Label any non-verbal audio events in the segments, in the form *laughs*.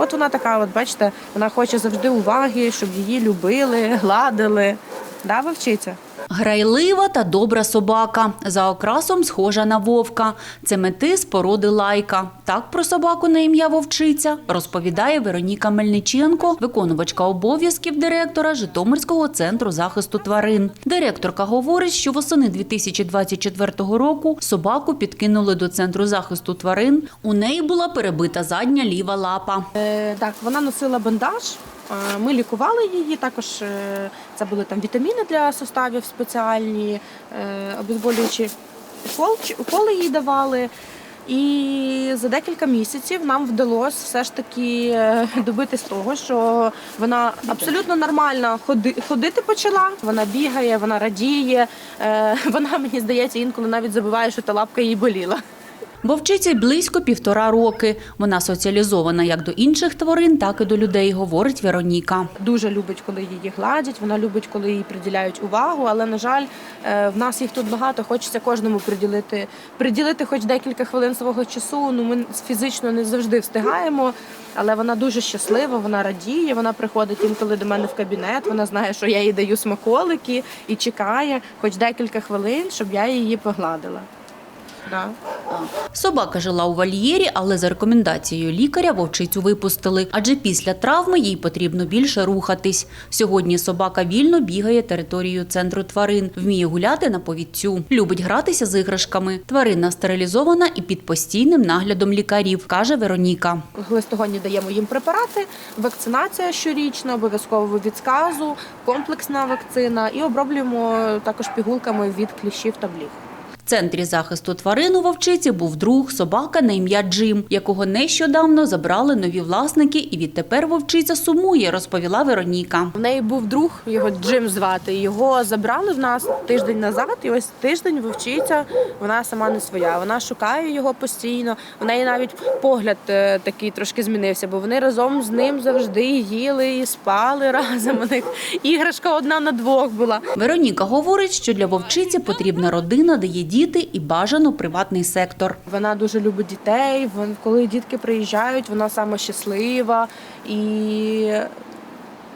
От вона така, от бачите, вона хоче завжди уваги, щоб її любили, *laughs* гладили. Да, вовчиця? Грайлива та добра собака. За окрасом схожа на вовка. Це мети з породи лайка. Так про собаку на ім'я вовчиця розповідає Вероніка Мельниченко, виконувачка обов'язків директора Житомирського центру захисту тварин. Директорка говорить, що восени 2024 року собаку підкинули до центру захисту тварин. У неї була перебита задня ліва лапа. Е, так, вона носила бандаж. е, Ми лікували її. Також е, це були там вітаміни для суставів спеціальні, е, обезболюючі уколи їй давали. І за декілька місяців нам вдалося все ж таки е, добитись того, що вона абсолютно нормально ходи- ходити почала. Вона бігає, вона радіє. Е, *laughs* Вона мені здається інколи навіть забуває, що та лапка їй боліла. Вовчиці близько півтора роки. Вона соціалізована як до інших тварин, так і до людей, говорить Вероніка. дуже любить, коли її гладять. Вона любить, коли їй приділяють увагу. Але на жаль, е, в нас їх тут багато. Хочеться кожному приділити приділити хоч декілька хвилин свого часу. Ну ми фізично не завжди встигаємо. Але вона дуже щаслива, вона радіє. Вона приходить інколи до мене в кабінет. Вона знає, що я їй даю смаколики і чекає хоч декілька хвилин, щоб я її погладила. Да. Собака жила у вольєрі, але за рекомендацією лікаря вовчицю випустили, адже після травми їй потрібно більше рухатись. Сьогодні собака вільно бігає територією центру тварин, вміє гуляти на повідцю, любить гратися з іграшками. Тварина стерилізована і під постійним наглядом лікарів, каже Вероніка. Глистогонні даємо їм препарати, вакцинація щорічна, обов'язково від сказу, комплексна вакцина і оброблюємо також пігулками від кліщів та бліг. В центрі захисту тварин у вовчиці був друг, собака на ім'я Джим, якого нещодавно забрали нові власники, і відтепер вовчиця сумує, розповіла Вероніка. В неї був друг, його Джим звати. Його забрали в нас тиждень назад, і ось тиждень вовчиця. Вона сама не своя. Вона шукає його постійно. У неї навіть погляд е, такий трошки змінився, бо вони разом з ним завжди їли і спали разом. У них іграшка одна на двох була. Вероніка говорить, що для вовчиці потрібна родина, де є діти і бажано приватний сектор. Вона дуже любить дітей. Коли дітки приїжджають, вона саме щаслива і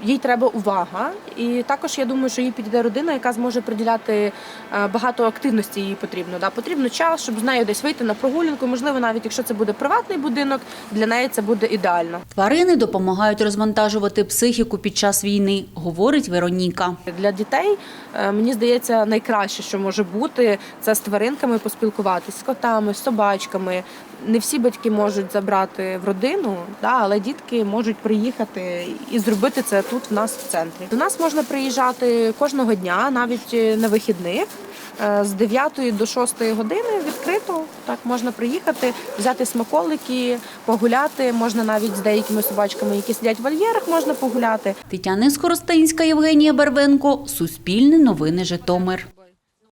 їй треба увага. І також я думаю, що їй підійде родина, яка зможе приділяти е, багато активності їй потрібно. Да? Потрібно час, щоб з нею десь вийти на прогулянку. Можливо, навіть якщо це буде приватний будинок, для неї це буде ідеально. Тварини допомагають розвантажувати психіку під час війни, говорить Вероніка. Для дітей е, мені здається, найкраще, що може бути, це з тваринками поспілкуватись, з котами, з собачками. Не всі батьки можуть забрати в родину, да, але дітки можуть приїхати і зробити це тут в нас в центрі. До нас можна приїжджати кожного дня, навіть е, на вихідних. Е, З 9 до 6 години відкрито так можна приїхати, взяти смаколики, погуляти. Можна навіть з деякими собачками, які сидять в вольєрах, можна погуляти. Тетяна Скоростинська, Євгенія Барвенко, Суспільне новини Житомир.